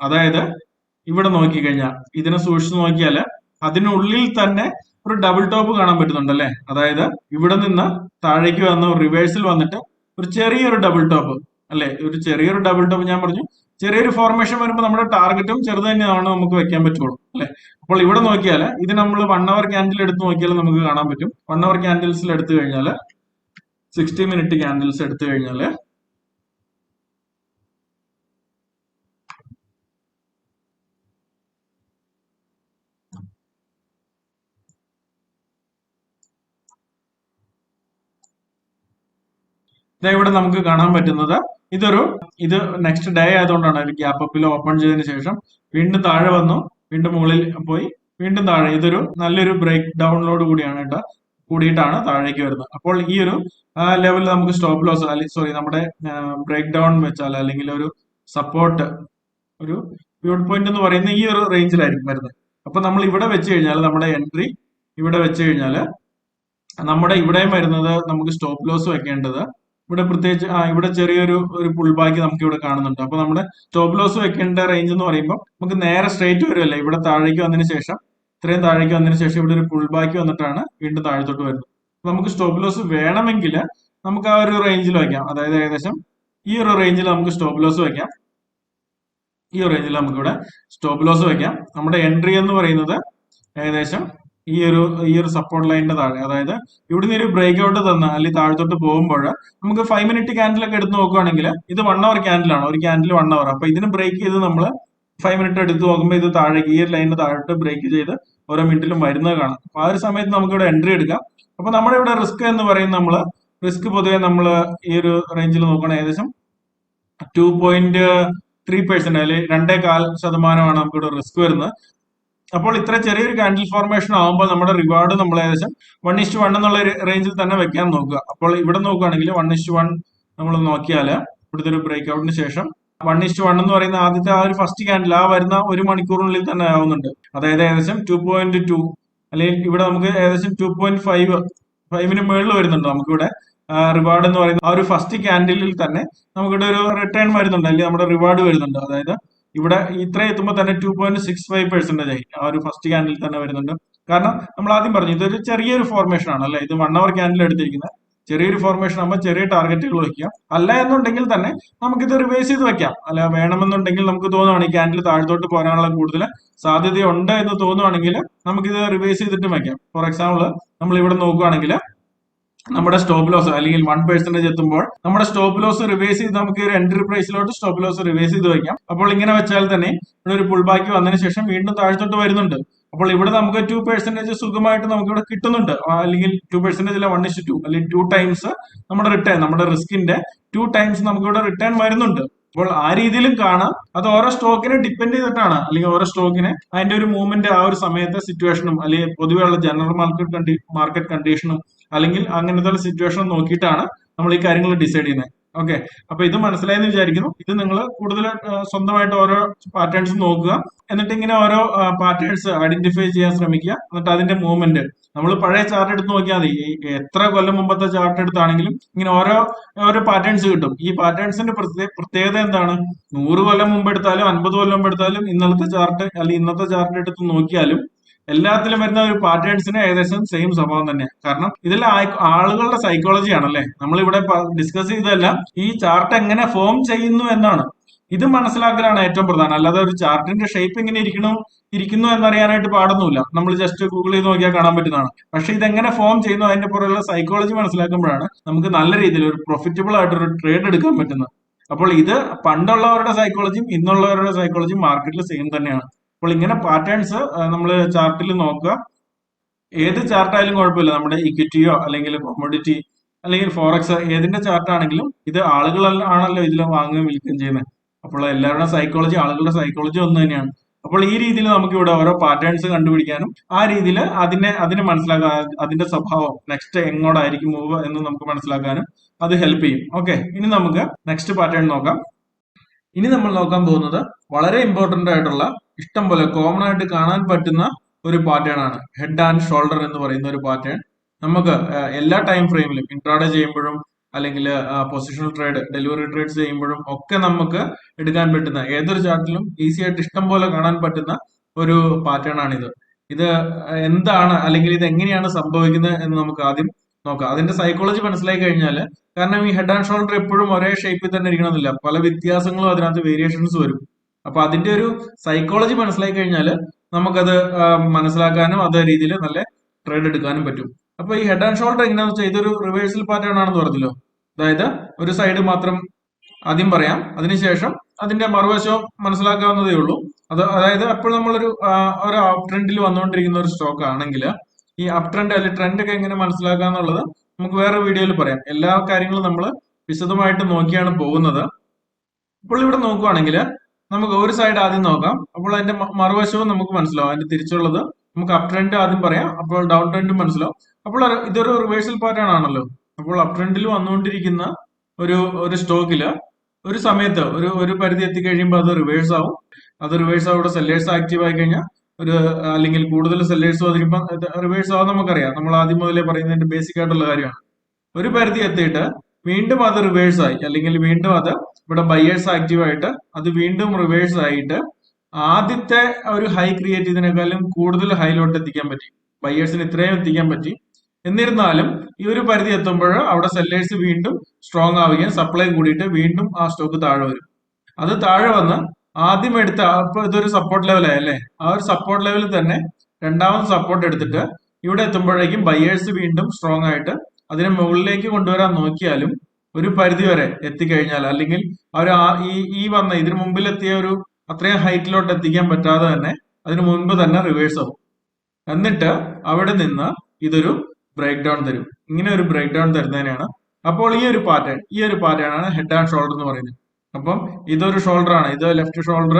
അതായത് ഇവിടെ നോക്കിക്കഴിഞ്ഞാൽ ഇതിനെ സൂക്ഷിച്ചു നോക്കിയാൽ അതിനുള്ളിൽ തന്നെ ഒരു ഡബിൾ ടോപ്പ് കാണാൻ പറ്റുന്നുണ്ട് അല്ലെ അതായത് ഇവിടെ നിന്ന് താഴേക്ക് വന്ന റിവേഴ്സിൽ വന്നിട്ട് ഒരു ചെറിയൊരു ഡബിൾ ടോപ്പ് അല്ലെ? ഒരു ചെറിയൊരു ഡബിൾ ടോപ്പ് ഞാൻ പറഞ്ഞു. ചെറിയൊരു ഫോർമേഷൻ വരുമ്പോൾ നമ്മുടെ ടാർഗറ്റും ചെറുത് തന്നെയാണ് നമുക്ക് വെക്കാൻ പറ്റുള്ളൂ അല്ലെ? അപ്പോൾ ഇവിടെ നോക്കിയാൽ ഇത് നമ്മൾ വൺ അവർ ക്യാൻഡിൽ എടുത്ത് നോക്കിയാൽ നമുക്ക് കാണാൻ പറ്റും. വൺ അവർ ക്യാൻഡിൽസിൽ എടുത്തു കഴിഞ്ഞാൽ സിക്സ്റ്റി മിനിറ്റ് ക്യാൻഡിൽസ് എടുത്തു കഴിഞ്ഞാൽ ഇവിടെ നമുക്ക് കാണാൻ പറ്റുന്നത് ഇതൊരു ഇത് നെക്സ്റ്റ് ഡേ ആയതുകൊണ്ടാണ് ഒരു ഗ്യാപ്പ് അപ്പിൽ ഓപ്പൺ ചെയ്തതിന് ശേഷം വീണ്ടും താഴെ വന്നു വീണ്ടും മുകളിൽ പോയി വീണ്ടും താഴെ. ഇതൊരു നല്ലൊരു ബ്രേക്ക് ഡൗണിലോട് കൂടിയാണ് കേട്ടോ കൂടിയിട്ടാണ് താഴേക്ക് വരുന്നത്. അപ്പോൾ ഈ ഒരു ലെവലിൽ നമുക്ക് സ്റ്റോപ്പ് ലോസ് അല്ലെങ്കിൽ സോറി നമ്മുടെ ബ്രേക്ക് ഡൗൺ വെച്ചാൽ അല്ലെങ്കിൽ ഒരു സപ്പോർട്ട് ഒരു പ്യൂട്ട് പോയിന്റ് എന്ന് പറയുന്ന ഈ ഒരു റേഞ്ചിലായിരിക്കും വരുന്നത്. അപ്പൊ നമ്മൾ ഇവിടെ വെച്ച് കഴിഞ്ഞാൽ നമ്മുടെ എൻട്രി ഇവിടെ വെച്ച് കഴിഞ്ഞാൽ നമ്മുടെ ഇവിടെയും വരുന്നത് നമുക്ക് സ്റ്റോപ്പ് ലോസ് വെക്കേണ്ടത് ഇവിടെ പ്രത്യേകിച്ച് ആ ഇവിടെ ചെറിയൊരു ഒരു പുൾ ബാക്ക് നമുക്ക് ഇവിടെ കാണുന്നുണ്ട്. അപ്പൊ നമ്മുടെ സ്റ്റോപ്പ് ലോസ് വെക്കേണ്ട റേഞ്ച് എന്ന് പറയുമ്പോൾ നമുക്ക് നേരെ സ്ട്രേറ്റ് വരുമല്ലേ ഇവിടെ താഴേക്ക് വന്നതിന് ശേഷം ഇത്രയും താഴേക്ക് വന്നതിന് ശേഷം ഇവിടെ ഒരു പുൾ ബാക്ക് വന്നിട്ടാണ് വീണ്ടും താഴത്തോട്ട് വരുന്നത്. നമുക്ക് സ്റ്റോപ്പ് ലോസ് വേണമെങ്കിൽ നമുക്ക് ആ ഒരു റേഞ്ചിൽ വയ്ക്കാം അതായത് ഏകദേശം ഈ ഒരു റേഞ്ചിൽ നമുക്ക് സ്റ്റോപ്പ് ലോസ് വയ്ക്കാം ഈ റേഞ്ചിൽ നമുക്ക് ഇവിടെ സ്റ്റോപ്പ് ലോസ് വയ്ക്കാം നമ്മുടെ എൻട്രി എന്ന് പറയുന്നത് ഏകദേശം ഈ ഒരു ഈ ഒരു സപ്പോർട്ട് ലൈനിന്റെ താഴെ. അതായത് ഇവിടുന്ന് ഒരു ബ്രേക്ക് ഔട്ട് തന്ന അല്ലെങ്കിൽ താഴത്തോട്ട് പോകുമ്പോൾ നമുക്ക് ഫൈവ് മിനിറ്റ് ക്യാൻഡിൽ ഒക്കെ എടുത്ത് നോക്കുകയാണെങ്കിൽ ഇത് വൺ അവർ ക്യാൻഡിലാണ് ഒരു ക്യാൻഡിൽ വൺ അവർ അപ്പൊ ഇതിന് ബ്രേക്ക് ചെയ്ത് നമ്മൾ ഫൈവ് മിനിറ്റ് എടുത്ത് നോക്കുമ്പോൾ ഇത് താഴേക്ക് ഈ ഒരു ലൈനിന് താഴോട്ട് ബ്രേക്ക് ചെയ്ത് ഓരോ മിനിറ്റിലും വരുന്നത് കാണാം. അപ്പൊ ആ ഒരു സമയത്ത് നമുക്ക് ഇവിടെ എൻട്രി എടുക്കാം. അപ്പൊ നമ്മുടെ ഇവിടെ റിസ്ക് എന്ന് പറയുന്നത് നമ്മൾ റിസ്ക് പൊതുവെ നമ്മൾ ഈ ഒരു റേഞ്ചിൽ നോക്കണ ഏകദേശം ടു പോയിന്റ് ത്രീ പെർസെന്റ് അല്ലെങ്കിൽ രണ്ടേ കാൽ ശതമാനമാണ് നമുക്ക് ഇവിടെ റിസ്ക് വരുന്നത്. അപ്പോൾ ഇത്ര ചെറിയൊരു കാൻഡിൽ ഫോർമേഷൻ ആകുമ്പോൾ നമ്മുടെ റിവാർഡ് നമ്മൾ ഏകദേശം വൺ ഇസ്റ്റ് വൺ എന്നുള്ള റേഞ്ചിൽ തന്നെ വെക്കാൻ നോക്കുക. അപ്പോൾ ഇവിടെ നോക്കുകയാണെങ്കിൽ വൺ ഇസ്റ്റ് വൺ നമ്മൾ നോക്കിയാൽ ഇവിടുത്തെ ഒരു ബ്രേക്ക് ഔട്ടിന് ശേഷം വൺ ഇസ്റ്റ് വൺ എന്ന് പറയുന്ന ആദ്യത്തെ ആ ഒരു ഫസ്റ്റ് ക്യാൻഡിൽ ആ വരുന്ന ഒരു മണിക്കൂറിനുള്ളിൽ തന്നെ ആവുന്നുണ്ട്. അതായത് ഏകദേശം ടു പോയിന്റ് ടു അല്ലെങ്കിൽ ഇവിടെ നമുക്ക് ഏകദേശം ടു പോയിന്റ് ഫൈവ് ഫൈവിന് മുകളിൽ വരുന്നുണ്ട് നമുക്കിവിടെ. റിവാർഡ് എന്ന് പറയുന്ന ആ ഒരു ഫസ്റ്റ് ക്യാൻഡിലിൽ തന്നെ നമുക്കിവിടെ ഒരു റിട്ടേൺ വരുന്നുണ്ട്. അല്ലെങ്കിൽ നമ്മുടെ റിവാർഡ് വരുന്നുണ്ട്. അതായത് ഇവിടെ ഇത്ര എത്തുമ്പോൾ തന്നെ two point six five percentage ആയി. ആ ഒരു ഫസ്റ്റ് ക്യാൻഡിൽ തന്നെ വരുന്നുണ്ട്. കാരണം നമ്മൾ ആദ്യം പറഞ്ഞു ഇതൊരു ചെറിയൊരു ഫോർമേഷൻ ആണ് അല്ലെ? ഇത് വൺ അവർ ക്യാൻഡിൽ എടുത്തിരിക്കുന്നത്. ചെറിയൊരു ഫോർമേഷൻ ആകുമ്പോൾ ചെറിയ ടാർഗറ്റുകൾ വയ്ക്കാം അല്ല എന്നുണ്ടെങ്കിൽ തന്നെ നമുക്കിത് റിവേഴ്സ് ചെയ്ത് വെക്കാം. അല്ല വേണമെന്നുണ്ടെങ്കിൽ നമുക്ക് തോന്നുവാണ് ഈ ക്യാൻഡിൽ താഴത്തോട്ട് പോരാനുള്ള കൂടുതൽ സാധ്യതയുണ്ട് എന്ന് തോന്നുവാണെങ്കിൽ നമുക്കിത് റിവേഴ്സ് ചെയ്തിട്ട് വെക്കാം. ഫോർ എക്സാമ്പിൾ നമ്മൾ ഇവിടെ നോക്കുകയാണെങ്കിൽ നമ്മുടെ സ്റ്റോപ്പ് ലോസ് അല്ലെങ്കിൽ വൺ പെർസെന്റേജ് എത്തുമ്പോൾ നമ്മുടെ സ്റ്റോപ്പ് ലോസ് റിവേഴ്സ് ചെയ്ത് നമുക്ക് ഒരു എൻട്രി പ്രൈസിലോട്ട് സ്റ്റോപ്പ് ലോസ് റിവേഴ്സ് ചെയ്ത് വയ്ക്കാം. അപ്പോൾ ഇങ്ങനെ വെച്ചാൽ തന്നെ ഇവിടെ ഒരു പുൾ ബാക്ക് വന്നതിന് ശേഷം വീണ്ടും താഴ്ത്തോട്ട് വരുന്നുണ്ട്. അപ്പോൾ ഇവിടെ നമുക്ക് ടു പെർസെന്റേജ് സുഖമായിട്ട് നമുക്ക് ഇവിടെ കിട്ടുന്നുണ്ട് അല്ലെങ്കിൽ ടു പെർസെന്റേജ് അല്ല വൺ ഇസ് ടു അല്ലെങ്കിൽ ടു ടൈംസ് നമ്മുടെ റിട്ടേൺ നമ്മുടെ റിസ്കിന്റെ ടു ടൈംസ് നമുക്ക് ഇവിടെ റിട്ടേൺ വരുന്നുണ്ട്. അപ്പോൾ ആ രീതിയിലും കാണാം. അത് ഓരോ സ്റ്റോക്കിനെ ഡിപ്പെൻഡ് ചെയ്തിട്ടാണ്. അല്ലെങ്കിൽ ഓരോ സ്റ്റോക്കിനെ അതിന്റെ ഒരു മൂവ്മെന്റ് ആ ഒരു സമയത്തെ സിറ്റുവേഷനും അല്ലെങ്കിൽ പൊതുവെയുള്ള ജനറൽ മാർക്കറ്റ് കണ്ടി മാർക്കറ്റ് കണ്ടീഷനും അല്ലെങ്കിൽ അങ്ങനത്തെ സിറ്റുവേഷൻ നോക്കിയിട്ടാണ് നമ്മൾ ഈ കാര്യങ്ങൾ ഡിസൈഡ് ചെയ്യുന്നത്. ഓക്കെ അപ്പൊ ഇത് മനസ്സിലായെന്ന് വിചാരിക്കുന്നു. ഇത് നിങ്ങൾ കൂടുതൽ സ്വന്തമായിട്ട് ഓരോ പാറ്റേൺസ് നോക്കുക. എന്നിട്ട് ഇങ്ങനെ ഓരോ പാറ്റേൺസ് ഐഡന്റിഫൈ ചെയ്യാൻ ശ്രമിക്കുക. എന്നിട്ട് അതിന്റെ മൂവ്മെന്റ് നമ്മൾ പഴയ ചാർട്ട് എടുത്ത് നോക്കിയാൽ മതി. എത്ര കൊല്ലം മുമ്പത്തെ ചാർട്ട് എടുത്താണെങ്കിലും ഇങ്ങനെ ഓരോ ഓരോ പാറ്റേൺസ് കിട്ടും. ഈ പാറ്റേൺസിന്റെ പ്രത്യേകത എന്താണ്? നൂറ് കൊല്ലം മുമ്പ് എടുത്താലും അൻപത് കൊല്ലം മുമ്പ് എടുത്താലും ഇന്നലത്തെ ചാർട്ട് അല്ലെങ്കിൽ ഇന്നത്തെ ചാർട്ട് എടുത്ത് നോക്കിയാലും എല്ലാത്തിലും വരുന്ന ഒരു പാറ്റേൺസിന് ഏകദേശം സെയിം സ്വഭാവം തന്നെയാണ് കാരണം ഇതെല്ലാം ആളുകളുടെ സൈക്കോളജി ആണല്ലേ? നമ്മളിവിടെ ഡിസ്കസ് ചെയ്തതെല്ലാം ഈ ചാർട്ട് എങ്ങനെ ഫോം ചെയ്യുന്നു എന്നാണ്. ഇത് മനസ്സിലാക്കലാണ് ഏറ്റവും പ്രധാനം. അല്ലാതെ ഒരു ചാർട്ടിന്റെ ഷേപ്പ് എങ്ങനെ ഇരിക്കണം ഇരിക്കുന്നു എന്നറിയാനായിട്ട് പാടൊന്നുമില്ല. നമ്മൾ ജസ്റ്റ് ഗൂഗിൾ ചെയ്ത് നോക്കിയാൽ കാണാൻ പറ്റുന്നതാണ്. പക്ഷെ ഇതെങ്ങനെ ഫോം ചെയ്യുന്നു അതിന്റെ പുറകുള്ള സൈക്കോളജി മനസ്സിലാക്കുമ്പോഴാണ് നമുക്ക് നല്ല രീതിയിൽ ഒരു പ്രോഫിറ്റബിൾ ആയിട്ട് ഒരു ട്രേഡ് എടുക്കാൻ പറ്റുന്നത്. അപ്പോൾ ഇത് പണ്ടുള്ളവരുടെ സൈക്കോളജിയും ഇന്നുള്ളവരുടെ സൈക്കോളജിയും മാർക്കറ്റിൽ സെയിം തന്നെയാണ്. അപ്പോൾ ഇങ്ങനെ പാറ്റേൺസ് നമ്മൾ ചാർട്ടിൽ നോക്കുക. ഏത് ചാർട്ടായാലും കുഴപ്പമില്ല. നമ്മുടെ ഇക്വിറ്റിയോ അല്ലെങ്കിൽ കൊമോഡിറ്റി അല്ലെങ്കിൽ ഫോറക്സ് ഏതിന്റെ ചാർട്ടാണെങ്കിലും ഇത് ആളുകൾ ആണല്ലോ ഇതിൽ വാങ്ങുകയും വിൽക്കുകയും ചെയ്യുന്നത്. അപ്പോൾ എല്ലാവരുടെ സൈക്കോളജി ആളുകളുടെ സൈക്കോളജി ഒന്ന് തന്നെയാണ്. അപ്പോൾ ഈ രീതിയിൽ നമുക്ക് ഇവിടെ ഓരോ പാറ്റേൺസ് കണ്ടുപിടിക്കാനും ആ രീതിയിൽ അതിനെ അതിനെ മനസ്സിലാക്കാൻ അതിന്റെ സ്വഭാവം നെക്സ്റ്റ് എങ്ങോട്ടായിരിക്കും മൂവ് എന്ന് നമുക്ക് മനസ്സിലാക്കാനും അത് ഹെൽപ്പ് ചെയ്യും. ഓക്കെ ഇനി നമുക്ക് നെക്സ്റ്റ് പാറ്റേൺ നോക്കാം. ഇനി നമ്മൾ നോക്കാൻ പോകുന്നത് വളരെ ഇമ്പോർട്ടന്റ് ആയിട്ടുള്ള ഇഷ്ടം പോലെ കോമൺ ആയിട്ട് കാണാൻ പറ്റുന്ന ഒരു പാറ്റേൺ ആണ്. ഹെഡ് ആൻഡ് ഷോൾഡർ എന്ന് പറയുന്ന ഒരു പാറ്റേൺ നമുക്ക് എല്ലാ ടൈം ഫ്രെയിമിലും ഇൻട്രാഡേ ചെയ്യുമ്പോഴും അല്ലെങ്കിൽ പൊസിഷണൽ ട്രേഡ് ഡെലിവറി ട്രേഡ്സ് ചെയ്യുമ്പോഴും ഒക്കെ നമുക്ക് എടുക്കാൻ പറ്റുന്ന ഏതൊരു ചാർട്ടിലും ഈസി ആയിട്ട് ഇഷ്ടം പോലെ കാണാൻ പറ്റുന്ന ഒരു പാറ്റേൺ ആണിത്. ഇത് എന്താണ് അല്ലെങ്കിൽ ഇത് എങ്ങനെയാണ് സംഭവിക്കുന്നത് എന്ന് നമുക്ക് ആദ്യം നോക്കാം. അതിന്റെ സൈക്കോളജി മനസ്സിലായി കഴിഞ്ഞാൽ കാരണം ഈ ഹെഡ് ആൻഡ് ഷോൾഡർ എപ്പോഴും ഒരേ ഷേപ്പിൽ തന്നെ ഇരിക്കണമെന്നില്ല പല വ്യത്യാസങ്ങളും അതിനകത്ത് വേരിയേഷൻസ് വരും. അപ്പൊ അതിന്റെ ഒരു സൈക്കോളജി മനസ്സിലാക്കി കഴിഞ്ഞാൽ നമുക്കത് മനസ്സിലാക്കാനും അതേ രീതിയിൽ നല്ല ട്രേഡ് എടുക്കാനും പറ്റും. അപ്പൊ ഈ ഹെഡ് ആൻഡ് ഷോൾഡർ എങ്ങനെയാന്ന് വെച്ചാൽ ഇതൊരു റിവേഴ്സൽ പാറ്റേൺ ആണെന്ന് പറഞ്ഞല്ലോ. അതായത് ഒരു സൈഡ് മാത്രം ആദ്യം പറയാം. അതിനുശേഷം അതിന്റെ മറുവശം മനസ്സിലാക്കാവുന്നതേ ഉള്ളൂ. അത് അതായത് അപ്പോൾ നമ്മളൊരു ഒരു അപ് ട്രെൻഡിൽ വന്നുകൊണ്ടിരിക്കുന്ന ഒരു സ്റ്റോക്ക് ആണെങ്കിൽ ഈ അപ് ട്രെൻഡ് അല്ലെങ്കിൽ ട്രെൻഡ് ഒക്കെ എങ്ങനെ മനസ്സിലാക്കാന്നുള്ളത് നമുക്ക് വേറെ വീഡിയോയിൽ പറയാം. എല്ലാ കാര്യങ്ങളും നമ്മൾ വിശദമായിട്ട് നോക്കിയാണ് പോകുന്നത്. ഇപ്പോൾ ഇവിടെ നോക്കുവാണെങ്കിൽ നമുക്ക് ഒരു സൈഡ് ആദ്യം നോക്കാം. അപ്പോൾ അതിന്റെ മറുവശവും നമുക്ക് മനസ്സിലാവും. അതിന്റെ തിരിച്ചുള്ളത് നമുക്ക് അപ് ട്രെൻഡ് ആദ്യം പറയാം. അപ്പോൾ ഡൗൺ ട്രെൻഡും മനസ്സിലാവും. അപ്പോൾ ഇതൊരു റിവേഴ്സൽ പാറ്റേൺ ആണല്ലോ. അപ്പോൾ അപ് ട്രെൻഡിൽ വന്നുകൊണ്ടിരിക്കുന്ന ഒരു ഒരു സ്റ്റോക്കിൽ ഒരു സമയത്ത് ഒരു ഒരു പരിധി എത്തിക്കഴിയുമ്പോൾ അത് റിവേഴ്സ് ആവും. അത് റിവേഴ്സ് ആവും സെല്ലേഴ്സ് ആക്റ്റീവ് ആയി കഴിഞ്ഞാൽ ഒരു അല്ലെങ്കിൽ കൂടുതൽ സെല്ലേഴ്സ് വന്നിരിക്കുമ്പോൾ റിവേഴ്സ് ആവും നമുക്കറിയാം. നമ്മൾ ആദ്യം മുതലേ പറയുന്നതിന്റെ ബേസിക് ആയിട്ടുള്ള കാര്യമാണ്. ഒരു പരിധി എത്തിയിട്ട് വീണ്ടും അത് റിവേഴ്സ് ആയി. അല്ലെങ്കിൽ വീണ്ടും അത് ഇവിടെ ബയേഴ്സ് ആക്റ്റീവ് ആയിട്ട് അത് വീണ്ടും റിവേഴ്സ് ആയിട്ട് ആദ്യത്തെ ഒരു ഹൈ ക്രിയേറ്റ് ചെയ്തതിനേക്കാളും കൂടുതൽ ഹൈലോട്ട് എത്തിക്കാൻ പറ്റി. ബയേഴ്സിന് ഇത്രയും എത്തിക്കാൻ പറ്റി. എന്നിരുന്നാലും ഈ ഒരു പരിധി എത്തുമ്പോൾ അവിടെ സെല്ലേഴ്സ് വീണ്ടും സ്ട്രോങ് ആവുകയും സപ്ലൈ കൂടിയിട്ട് വീണ്ടും ആ സ്റ്റോക്ക് താഴെ വരും. അത് താഴെ വന്ന് ആദ്യം എടുത്ത അപ്പൊ ഇതൊരു സപ്പോർട്ട് ലെവലായി അല്ലേ? ആ ഒരു സപ്പോർട്ട് ലെവലിൽ തന്നെ രണ്ടാമത് സപ്പോർട്ട് എടുത്തിട്ട് ഇവിടെ എത്തുമ്പോഴേക്കും ബയേഴ്സ് വീണ്ടും സ്ട്രോങ് ആയിട്ട് അതിനെ മുകളിലേക്ക് കൊണ്ടുവരാൻ നോക്കിയാലും ഒരു പരിധി വരെ എത്തിക്കഴിഞ്ഞാൽ അല്ലെങ്കിൽ അവർ ഈ ഈ വന്ന ഇതിന് മുമ്പിൽ എത്തിയ ഒരു അത്രയും ഹൈറ്റിലോട്ട് എത്തിക്കാൻ പറ്റാതെ തന്നെ അതിന് മുൻപ് തന്നെ റിവേഴ്സ് ആവും. എന്നിട്ട് അവിടെ നിന്ന് ഇതൊരു ബ്രേക്ക് ഡൗൺ തരും. ഇങ്ങനെ ഒരു ബ്രേക്ക് ഡൗൺ തരുന്നതിനാണ് അപ്പോൾ ഈ ഒരു പാറ്റേൺ ഈ ഒരു പാറ്റേൺ ആണ് ഹെഡ് ആൻഡ് ഷോൾഡർ എന്ന് പറയുന്നത്. അപ്പം ഇതൊരു ഷോൾഡർ ആണ്. ഇത് ലെഫ്റ്റ് ഷോൾഡർ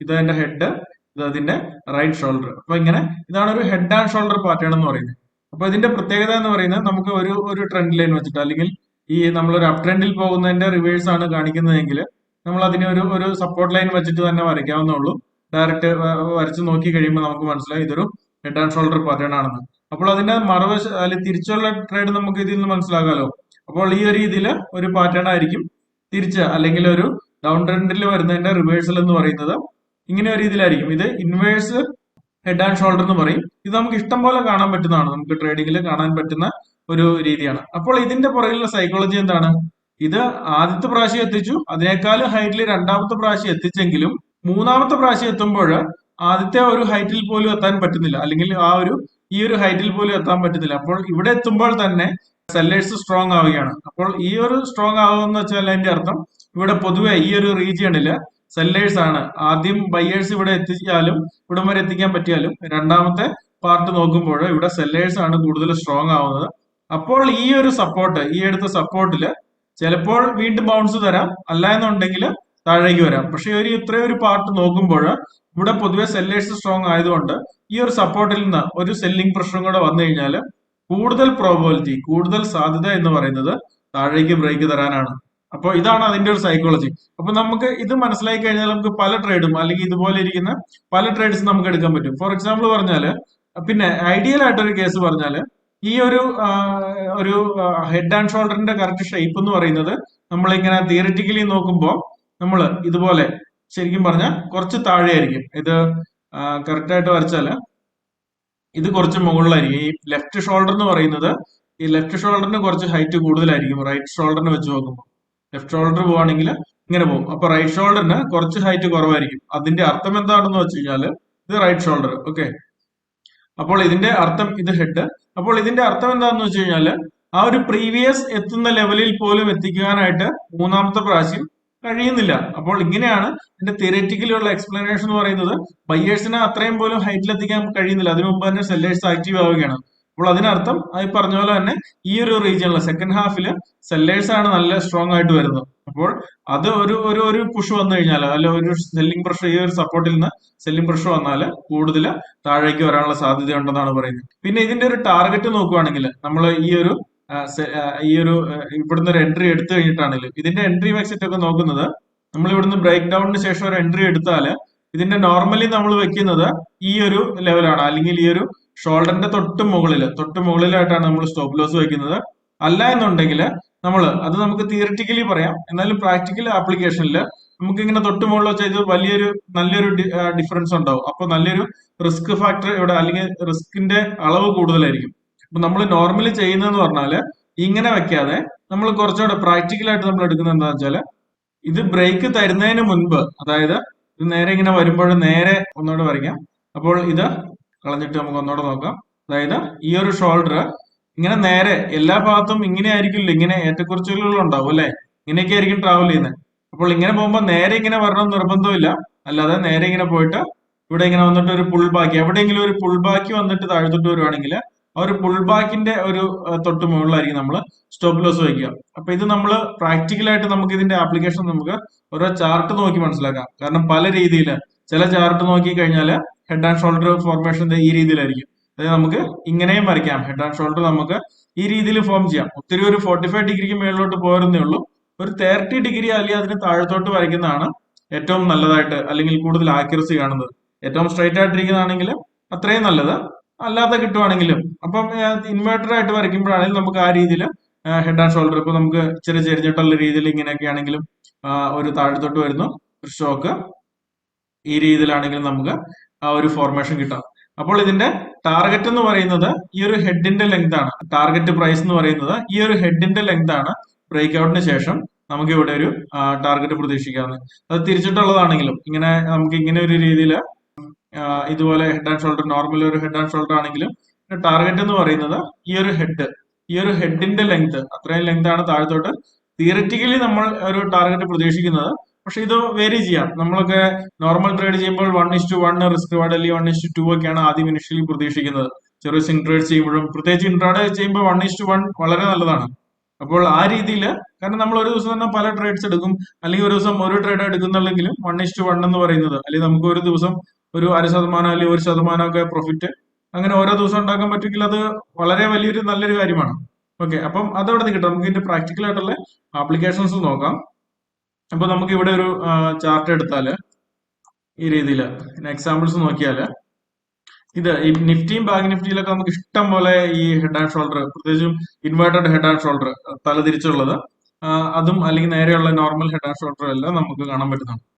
ഇത് അതിന്റെ ഹെഡ് ഇത് അതിന്റെ റൈറ്റ് ഷോൾഡർ അപ്പൊ ഇങ്ങനെ ഇതാണ് ഒരു ഹെഡ് ആൻഡ് ഷോൾഡർ പാറ്റേൺ എന്ന് പറയുന്നത്. അപ്പൊ ഇതിന്റെ പ്രത്യേകത എന്ന് പറയുന്നത് നമുക്ക് ഒരു ഒരു ട്രെൻഡ് ലൈൻ വെച്ചിട്ട് അല്ലെങ്കിൽ ഈ നമ്മളൊരു അപ് ട്രെൻഡിൽ പോകുന്നതിന്റെ റിവേഴ്സ് ആണ് കാണിക്കുന്നതെങ്കിൽ നമ്മൾ അതിനെ ഒരു ഒരു സപ്പോർട്ട് ലൈൻ വെച്ചിട്ട് തന്നെ വരയ്ക്കാവുന്നുള്ളൂ ഡയറക്റ്റ് വരച്ച് നോക്കി കഴിയുമ്പോൾ നമുക്ക് മനസ്സിലായി ഇതൊരു ഹെഡ് ആൻഡ് ഷോൾഡർ പാറ്റേൺ ആണെന്ന്. അപ്പോൾ അതിന്റെ മറവശ അല്ലെങ്കിൽ തിരിച്ചുള്ള ട്രേഡ് നമുക്ക് ഇതിൽ നിന്ന് മനസ്സിലാകാമല്ലോ അപ്പോൾ ഈ ഒരു രീതിയിൽ ഒരു പാറ്റേൺ ആയിരിക്കും തിരിച്ച് അല്ലെങ്കിൽ ഒരു ഡൗൺ ട്രെൻഡിൽ വരുന്നതിന്റെ റിവേഴ്സൽ എന്ന് പറയുന്നത് ഇങ്ങനെ ഒരു രീതിയിലായിരിക്കും. ഇത് ഇൻവേഴ്സ് ഹെഡ് ആൻഡ് ഷോൾഡർ എന്ന് പറയും. ഇത് നമുക്ക് ഇഷ്ടം പോലെ കാണാൻ പറ്റുന്നതാണ്. നമുക്ക് ട്രേഡിംഗിൽ കാണാൻ പറ്റുന്ന ഒരു രീതിയാണ്. അപ്പോൾ ഇതിന്റെ പുറകിലുള്ള സൈക്കോളജി എന്താണ്? ഇത് ആദ്യത്തെ പ്രാവശ്യം എത്തിച്ചു. അതിനേക്കാളും ഹൈറ്റിൽ രണ്ടാമത്തെ പ്രാവശ്യം എത്തിച്ചെങ്കിലും മൂന്നാമത്തെ പ്രാവശ്യം എത്തുമ്പോൾ ആദ്യത്തെ ഒരു ഹൈറ്റിൽ പോലും എത്താൻ പറ്റുന്നില്ല. അല്ലെങ്കിൽ ആ ഒരു ഈ ഒരു ഹൈറ്റിൽ പോലും എത്താൻ പറ്റുന്നില്ല. അപ്പോൾ ഇവിടെ എത്തുമ്പോൾ തന്നെ സെല്ലേഴ്സ് സ്ട്രോങ് ആവുകയാണ്. അപ്പോൾ ഈ ഒരു സ്ട്രോങ് ആവുമെന്ന് വെച്ചാൽ അതിന്റെ അർത്ഥം ഇവിടെ പൊതുവെ ഈ ഒരു റീജിയണിൽ സെല്ലേഴ്സ് ആണ്. ആദ്യം ബയ്യേഴ്സ് ഇവിടെ എത്തിച്ചാലും ഇവിടം വരെ എത്തിക്കാൻ പറ്റിയാലും രണ്ടാമത്തെ പാർട്ട് നോക്കുമ്പോൾ ഇവിടെ സെല്ലേഴ്സ് ആണ് കൂടുതൽ സ്ട്രോങ് ആവുന്നത്. അപ്പോൾ ഈ ഒരു സപ്പോർട്ട് ഈ എടുത്ത സപ്പോർട്ടിൽ ചിലപ്പോൾ വീണ്ടും ബൗൺസ് തരാം. അല്ല എന്നുണ്ടെങ്കിൽ താഴേക്ക് വരാം. പക്ഷെ ഒരു ഇത്രയും ഒരു പാർട്ട് നോക്കുമ്പോൾ ഇവിടെ പൊതുവെ സെല്ലേഴ്സ് സ്ട്രോങ് ആയതുകൊണ്ട് ഈ ഒരു സപ്പോർട്ടിൽ നിന്ന് ഒരു സെല്ലിംഗ് പ്രഷറും കൂടെ വന്നു കഴിഞ്ഞാൽ കൂടുതൽ പ്രോബിലിറ്റി കൂടുതൽ സാധ്യത എന്ന് പറയുന്നത് താഴേക്ക് ബ്രേക്ക് തരാനാണ്. അപ്പോൾ ഇതാണ് അതിന്റെ ഒരു സൈക്കോളജി അപ്പൊ നമുക്ക് ഇത് മനസ്സിലാക്കി കഴിഞ്ഞാൽ നമുക്ക് പല ട്രേഡും അല്ലെങ്കിൽ ഇതുപോലെ ഇരിക്കുന്ന പല ട്രേഡ്സ് നമുക്ക് എടുക്കാൻ പറ്റും. ഫോർ എക്സാമ്പിൾ പറഞ്ഞാൽ പിന്നെ ഐഡിയൽ ആയിട്ടൊരു കേസ് പറഞ്ഞാൽ ഈ ഒരു ഒരു ഹെഡ് ആൻഡ് ഷോൾഡറിന്റെ കറക്റ്റ് ഷേപ്പ് എന്ന് പറയുന്നത് നമ്മൾ ഇങ്ങനെ തിയറിറ്റിക്കലി നോക്കുമ്പോൾ നമ്മൾ ഇതുപോലെ ശരിക്കും പറഞ്ഞാൽ കുറച്ച് താഴെയായിരിക്കും. ഇത് കറക്റ്റ് ആയിട്ട് വരച്ചാൽ ഇത് കുറച്ച് മുകളിലായിരിക്കും. ഈ ലെഫ്റ്റ് ഷോൾഡർ എന്ന് പറയുന്നത് ഈ ലെഫ്റ്റ് ഷോൾഡറിന് കുറച്ച് ഹൈറ്റ് കൂടുതലായിരിക്കും. റൈറ്റ് ഷോൾഡറിനെ വെച്ച് നോക്കുമ്പോൾ ലെഫ്റ്റ് ഷോൾഡർ പോവാണെങ്കിൽ ഇങ്ങനെ പോകും. അപ്പൊ റൈറ്റ് ഷോൾഡറിന് കുറച്ച് ഹൈറ്റ് കുറവായിരിക്കും. അതിന്റെ അർത്ഥം എന്താണെന്ന് വെച്ച് കഴിഞ്ഞാൽ ഇത് റൈറ്റ് ഷോൾഡർ ഓക്കെ അപ്പോൾ ഇതിന്റെ അർത്ഥം ഇത് ഹെഡ് അപ്പോൾ ഇതിന്റെ അർത്ഥം എന്താണെന്ന് വെച്ച് കഴിഞ്ഞാൽ ആ ഒരു പ്രീവിയസ് എത്തുന്ന ലെവലിൽ പോലും എത്തിക്കാനായിട്ട് മൂന്നാമത്തെ പ്രാവശ്യം കഴിയുന്നില്ല. അപ്പോൾ ഇങ്ങനെയാണ് എന്റെ തിയററ്റിക്കലുള്ള എക്സ്പ്ലനേഷൻ എന്ന് പറയുന്നത്. ബയ്യേഴ്സിന് അത്രയും പോലും ഹൈറ്റിൽ എത്തിക്കാൻ കഴിയുന്നില്ല. അതിനു മുമ്പ് തന്നെ സെല്ലേഴ്സ് ആക്റ്റീവ് ആവുകയാണ്. അപ്പോൾ അതിനർത്ഥം അത് പറഞ്ഞ പോലെ തന്നെ ഈ ഒരു റീജിയനിൽ സെക്കൻഡ് ഹാഫിൽ സെല്ലേഴ്സ് ആണ് നല്ല സ്ട്രോങ് ആയിട്ട് വരുന്നത്. അപ്പോൾ അത് ഒരു ഒരു ഒരു പുഷ് വന്നു കഴിഞ്ഞാൽ അല്ല ഒരു സെല്ലിംഗ് പ്രഷർ ഈ ഒരു സപ്പോർട്ടിൽ നിന്ന് സെല്ലിംഗ് പ്രഷർ വന്നാൽ കൂടുതൽ താഴേക്ക് വരാനുള്ള സാധ്യത ഉണ്ടെന്നാണ് പറയുന്നത്. പിന്നെ ഇതിന്റെ ഒരു ടാർഗറ്റ് നോക്കുവാണെങ്കിൽ നമ്മൾ ഈ ഒരു ഈ ഒരു ഇവിടുന്ന് ഒരു എൻട്രി എടുത്തു കഴിഞ്ഞിട്ടാണെങ്കിലും ഇതിന്റെ എൻട്രി എക്സിറ്റ് ഒക്കെ നോക്കുന്നത് നമ്മൾ ഇവിടുന്ന് ബ്രേക്ക് ഡൗണിന് ശേഷം ഒരു എൻട്രി എടുത്താൽ ഇതിന്റെ നോർമലി നമ്മൾ വെക്കുന്നത് ഈ ഒരു ലെവലാണ് അല്ലെങ്കിൽ ഈ ഒരു ഷോൾഡറിന്റെ തൊട്ട് മുകളിൽ തൊട്ട് മുകളിലായിട്ടാണ് നമ്മൾ സ്റ്റോപ്പ് ലോസ് വയ്ക്കുന്നത്. അല്ല എന്നുണ്ടെങ്കിൽ നമ്മൾ അത് നമുക്ക് തിയറിറ്റിക്കലി പറയാം. എന്നാലും പ്രാക്ടിക്കൽ ആപ്ലിക്കേഷനിൽ നമുക്ക് ഇങ്ങനെ തൊട്ട് മുകളിൽ വെച്ചാൽ ഇത് വലിയൊരു നല്ലൊരു ഡിഫറൻസ് ഉണ്ടാവും. അപ്പൊ നല്ലൊരു റിസ്ക് ഫാക്ടർ ഇവിടെ അല്ലെങ്കിൽ റിസ്കിന്റെ അളവ് കൂടുതലായിരിക്കും. അപ്പൊ നമ്മൾ നോർമലി ചെയ്യുന്നതെന്ന് പറഞ്ഞാൽ ഇങ്ങനെ വെക്കാതെ നമ്മൾ കുറച്ചുകൂടെ പ്രാക്ടിക്കലായിട്ട് നമ്മൾ എടുക്കുന്നത് എന്താ വെച്ചാൽ ഇത് ബ്രേക്ക് തരുന്നതിന് മുൻപ് അതായത് ഇത് നേരെ ഇങ്ങനെ വരുമ്പോൾ നേരെ ഒന്നുകൂടെ വരയ്ക്കാം. അപ്പോൾ ഇത് കളഞ്ഞിട്ട് നമുക്ക് ഒന്നുകൂടെ നോക്കാം. അതായത് ഈ ഒരു ഷോൾഡർ ഇങ്ങനെ നേരെ എല്ലാ ഭാഗത്തും ഇങ്ങനെ ആയിരിക്കില്ല? ഇങ്ങനെ ഏറ്റക്കുറച്ചിലുകൾ ഉണ്ടാവും അല്ലെ? ഇങ്ങനെയൊക്കെ ആയിരിക്കും ട്രാവൽ ചെയ്യുന്നത്. അപ്പോൾ ഇങ്ങനെ പോകുമ്പോൾ നേരെ ഇങ്ങനെ വരണം നിർബന്ധമില്ല. അല്ലാതെ നേരെ ഇങ്ങനെ പോയിട്ട് ഇവിടെ ഇങ്ങനെ വന്നിട്ട് ഒരു പുൾ ബാക്കി എവിടെയെങ്കിലും ഒരു പുൾ ബാക്കി വന്നിട്ട് താഴ്ത്തിട്ട് വരുവാണെങ്കിൽ ആ ഒരു പുൾ ബാക്കിന്റെ ഒരു തൊട്ട് മുകളിലായിരിക്കും നമ്മൾ സ്റ്റോപ്പ് ലോസ് വയ്ക്കുക. അപ്പൊ ഇത് നമ്മൾ പ്രാക്ടിക്കലായിട്ട് നമുക്ക് ഇതിന്റെ ആപ്ലിക്കേഷൻ നമുക്ക് ഓരോ ചാർട്ട് നോക്കി മനസ്സിലാക്കാം. കാരണം പല രീതിയിൽ ചില ചാർട്ട് നോക്കി കഴിഞ്ഞാൽ ഹെഡ് ആൻഡ് ഷോൾഡർ ഫോർമേഷൻ ഈ രീതിയിലായിരിക്കും. അതായത് നമുക്ക് ഇങ്ങനെയും വരയ്ക്കാം. ഹെഡ് ആൻഡ് ഷോൾഡർ നമുക്ക് ഈ രീതിയിൽ ഫോം ചെയ്യാം. ഒത്തിരി ഒരു ഫോർട്ടി ഫൈവ് ഡിഗ്രിക്ക് മേളിലോട്ട് പോരുന്നേ ഉള്ളൂ. ഒരു തേർട്ടി ഡിഗ്രി അല്ലെങ്കിൽ അതിന് താഴത്തോട്ട് വരയ്ക്കുന്നതാണ് ഏറ്റവും നല്ലതായിട്ട് അല്ലെങ്കിൽ കൂടുതൽ ആക്യുറസി കാണുന്നത്. ഏറ്റവും സ്ട്രൈറ്റ് ആയിട്ടിരിക്കുന്നതാണെങ്കിൽ അത്രയും നല്ലത്. അല്ലാതെ കിട്ടുവാണെങ്കിലും. അപ്പം ഇൻവേർട്ടർ ആയിട്ട് വരയ്ക്കുമ്പോഴാണെങ്കിലും നമുക്ക് ആ രീതിയിൽ ഹെഡ് ആൻഡ് ഷോൾഡർ ഇപ്പൊ നമുക്ക് ചെറിയ ചെരിഞ്ഞിട്ടുള്ള രീതിയിൽ ഇങ്ങനെയൊക്കെ ആണെങ്കിലും ഒരു താഴത്തോട്ട് വരുന്നു. ഒരു ഷോക്ക് ഈ രീതിയിലാണെങ്കിലും നമുക്ക് ആ ഒരു ഫോർമേഷൻ കിട്ടാം. അപ്പോൾ ഇതിന്റെ ടാർഗറ്റ് എന്ന് പറയുന്നത് ഈ ഒരു ഹെഡിന്റെ ലെങ്ത് ആണ്. ടാർഗറ്റ് പ്രൈസ് എന്ന് പറയുന്നത് ഈ ഒരു ഹെഡിന്റെ ലെങ്ത് ആണ് ബ്രേക്ക് ഔട്ടിന് ശേഷം നമുക്ക് ഇവിടെ ഒരു ടാർഗറ്റ് പ്രതീക്ഷിക്കാവുന്നത്. അത് തിരിച്ചിട്ടുള്ളതാണെങ്കിലും ഇങ്ങനെ നമുക്ക് ഇങ്ങനെ ഒരു രീതിയിൽ ഇതുപോലെ ഹെഡ് ആൻഡ് ഷോൾഡർ നോർമൽ ഒരു ഹെഡ് ആൻഡ് ഷോൾഡർ ആണെങ്കിലും ടാർഗറ്റ് എന്ന് പറയുന്നത് ഈ ഒരു ഹെഡ് ഈ ഒരു ഹെഡിന്റെ ലെങ്ത് അത്രയും ലെങ്ത് ആണ് താഴത്തോട്ട്. തിയററ്റിക്കലി നമ്മൾ ഒരു ടാർഗറ്റ് പ്രതീക്ഷിക്കുന്നത് പക്ഷെ ഇത് വേരി ചെയ്യാം. നമ്മളൊക്കെ നോർമൽ ട്രേഡ് ചെയ്യുമ്പോൾ one is two one risk reward അല്ലെങ്കിൽ വൺ ഇസ് ടു ഒക്കെയാണ് ആദ്യം ഇനിഷ്യലി പ്രതീക്ഷിക്കുന്നത്. ചെറിയ സിംഗ് ട്രേഡ് ചെയ്യുമ്പോഴും പ്രത്യേകിച്ച് ഇൻട്രാഡ് ചെയ്യുമ്പോൾ വൺ ഇസ് ടു വൺ വളരെ നല്ലതാണ്. അപ്പോൾ ആ രീതിയിൽ കാരണം നമ്മൾ ഒരു ദിവസം തന്നെ പല ട്രേഡ്സ് എടുക്കും. അല്ലെങ്കിൽ ഒരു ദിവസം ഒരു ട്രേഡ് എടുക്കുന്നുണ്ടെങ്കിലും വൺ ഇസ് ടു വൺ എന്ന് പറയുന്നത്. അല്ലെങ്കിൽ നമുക്ക് ഒരു ദിവസം ഒരു അര ശതമാനം അല്ലെങ്കിൽ ഒരു ശതമാനം ഒക്കെ പ്രോഫിറ്റ് അങ്ങനെ ഓരോ ദിവസം ഉണ്ടാക്കാൻ പറ്റുമെങ്കിൽ അത് വളരെ വലിയൊരു നല്ലൊരു കാര്യമാണ്. ഓക്കെ അപ്പം അതവിടെ നിൽക്കട്ടെ നമുക്ക് ഇതിന്റെ പ്രാക്ടിക്കൽ ആയിട്ടുള്ള ആപ്ലിക്കേഷൻസ് നോക്കാം. അപ്പൊ നമുക്ക് ഇവിടെ ഒരു ചാർട്ട് എടുത്താൽ ഈ രീതിയിൽ എക്സാമ്പിൾസ് നോക്കിയാൽ. ഇത് ഈ നിഫ്റ്റിയും ബാങ്ക് നിഫ്റ്റിയിലൊക്കെ നമുക്ക് ഇഷ്ടം പോലെ ഈ ഹെഡ് ആൻഡ് ഷോൾഡർ പ്രത്യേകിച്ചും ഇൻവേർട്ടഡ് ഹെഡ് ആൻഡ് ഷോൾഡർ തലതിരിച്ചുള്ളത്. അതും അല്ലെങ്കിൽ നേരെയുള്ള നോർമൽ ഹെഡ് ആൻഡ് ഷോൾഡർ എല്ലാം നമുക്ക് കാണാൻ പറ്റുന്നതാണ്